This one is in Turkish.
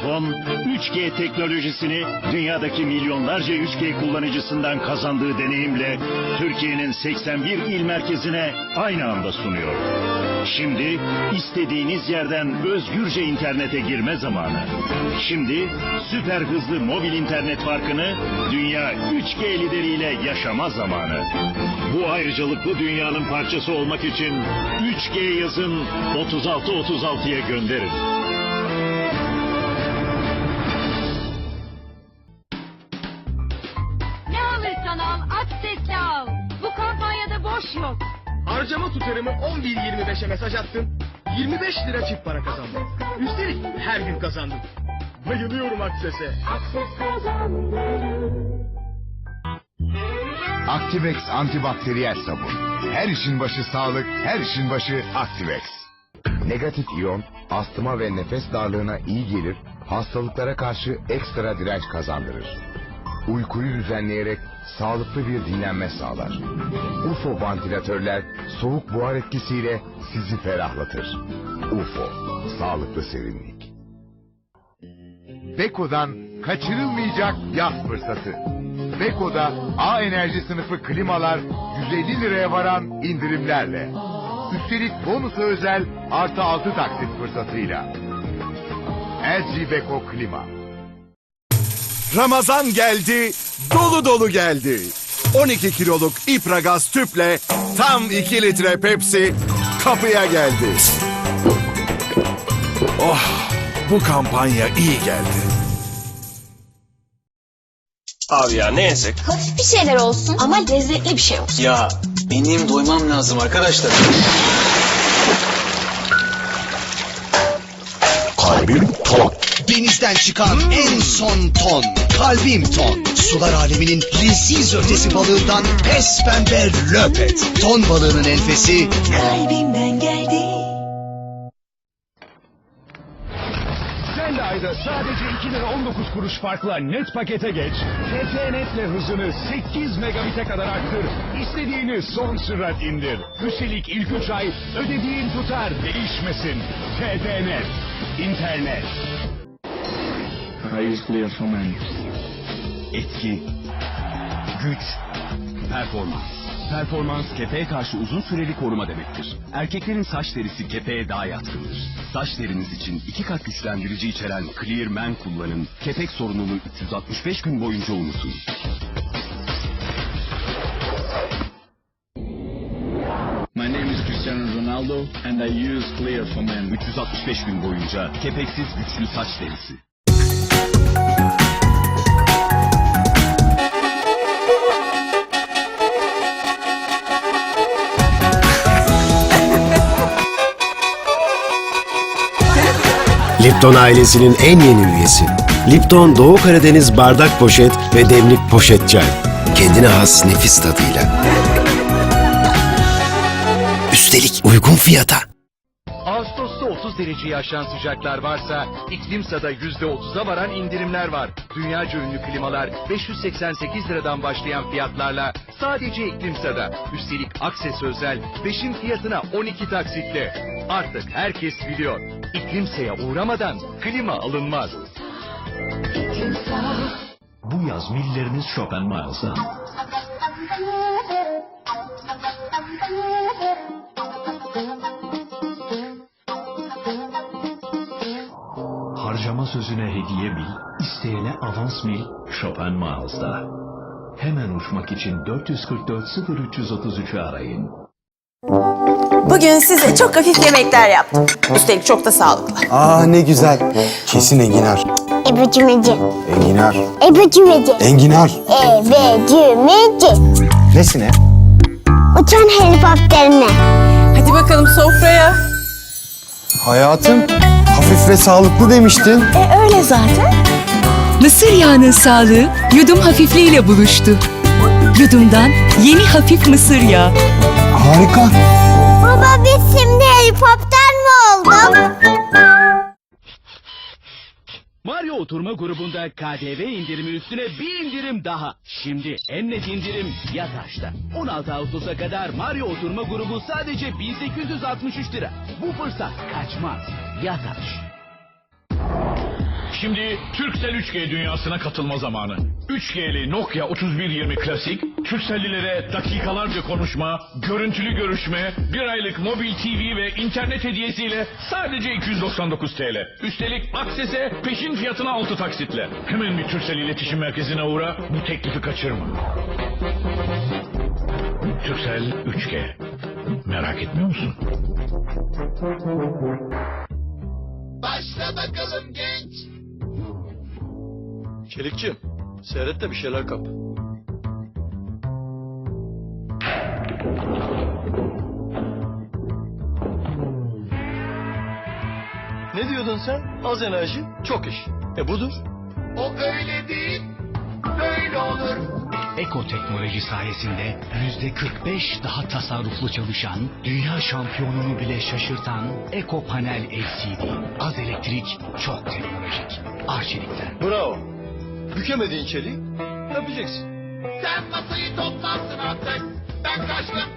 Vodafone 3G teknolojisini dünyadaki milyonlarca 3G kullanıcısından kazandığı deneyimle Türkiye'nin 81 il merkezine aynı anda sunuyor. Şimdi istediğiniz yerden özgürce internete girme zamanı. Şimdi süper hızlı mobil internet farkını dünya 3G lideriyle yaşama zamanı. Bu ayrıcalıklı dünyanın parçası olmak için 3G yazın 3636'ya gönderin. Harcama tutarımı 11.25'e mesaj attım. 25 lira çift para kazandım. Üstelik her gün kazandım. Bayılıyorum Akses'e. Activex antibakteriyel sabun. Her işin başı sağlık, her işin başı Activex. Negatif iyon, astıma ve nefes darlığına iyi gelir, hastalıklara karşı ekstra direnç kazandırır. Uykuyu düzenleyerek sağlıklı bir dinlenme sağlar. UFO vantilatörler soğuk buhar etkisiyle sizi ferahlatır. UFO, sağlıklı serinlik. Beko'dan kaçırılmayacak yaz fırsatı. Beko'da A enerji sınıfı klimalar 150 liraya varan indirimlerle. Üstelik bonusa özel artı 6 taksit fırsatıyla. LG Beko Klima. Ramazan geldi, dolu dolu geldi. 12 kiloluk İpragaz tüple tam 2 litre Pepsi kapıya geldi. Oh, bu kampanya iyi geldi. Abi ya ne yesek? Hafif bir şeyler olsun ama lezzetli bir şey olsun. Ya benim doymam lazım arkadaşlar. Kalbim ton. Denizden çıkan en son ton. Kalbim ton. Sular aleminin leziz ötesi balığından pes pembe löpet. Ton balığının enfesi Kalbimden geldi. Ayda sadece 2 lira 19 kuruş farkla net pakete geç. TT Net'le hızını 8 megabit'e kadar arttır. İstediğini son sürat indir. Üstelik ilk 3 ay ödediğin tutar değişmesin. TT Net. İnternet. Etki, güç, performans. Performans kepeğe karşı uzun süreli koruma demektir. Erkeklerin saç derisi kepeğe daha yatkındır. Saç deriniz için iki kat güçlendirici içeren Clear Man kullanın. Kepek sorununu 365 gün boyunca unutun. My name is Cristiano Ronaldo and I use Clear for Men. 365 gün boyunca kepeksiz güçlü saç derisi. Lipton ailesinin en yeni üyesi. Lipton Doğu Karadeniz bardak poşet ve demlik poşet çay. Kendine has nefis tadıyla. Üstelik uygun fiyata. Ağustos'ta 30 dereceyi aşan sıcaklar varsa İklimsa'da %30'a varan indirimler var. Dünyaca ünlü klimalar 588 liradan başlayan fiyatlarla sadece İklimsa'da. Üstelik Akses özel 5'in fiyatına 12 taksitle. Artık herkes biliyor. İklimsa'ya uğramadan klima alınmaz. Bu yaz milleriniz Chopin Miles'dan. Harcama sözüne hediye bil, isteyene avans mil Chopin Miles'da. Hemen uçmak için 444 0333'ü arayın. Bugün size çok hafif yemekler yaptım. Üstelik çok da sağlıklı. Aa ne güzel. Kesin enginar. Ebecimeci. Enginar. Ebecimeci. Enginar. Ebecimeci. Nesine? Uçan helikopterine. Hadi bakalım sofraya. Hayatım, hafif ve sağlıklı demiştin. E öyle zaten. Mısır yağının sağlığı yudum hafifliğiyle buluştu. Yudumdan yeni hafif mısır yağı. Harika. Oturma grubunda KDV indirimi üstüne bir indirim daha. Şimdi en net indirim Yataş'ta. 16 Ağustos'a kadar Mario Oturma grubu sadece 1863 lira. Bu fırsat kaçmaz. Yataş. Şimdi Turkcell 3G dünyasına katılma zamanı. 3G'li Nokia 3120 Klasik, Turkcellilere dakikalarca konuşma, görüntülü görüşme, bir aylık mobil TV ve internet hediyesiyle sadece 299 TL. Üstelik Akses'e peşin fiyatına 6 taksitle. Hemen bir Turkcell iletişim merkezine uğra, bu teklifi kaçırma. Turkcell 3G. Merak etmiyor musun? Başla bakalım genç. Çelikçim, seyret de bir şeyler kap. Ne diyordun sen? Az enerji, çok iş. E budur. O öyle değil, böyle olur. Eko teknoloji sayesinde yüzde 45 daha tasarruflu çalışan, dünya şampiyonunu bile şaşırtan Eko Panel LCD. Az elektrik, çok teknolojik. Arçelik'ten. Bravo. Bükemediğin çeliği yapacaksın. Sen masayı toplarsın artık. Ben kaçtım.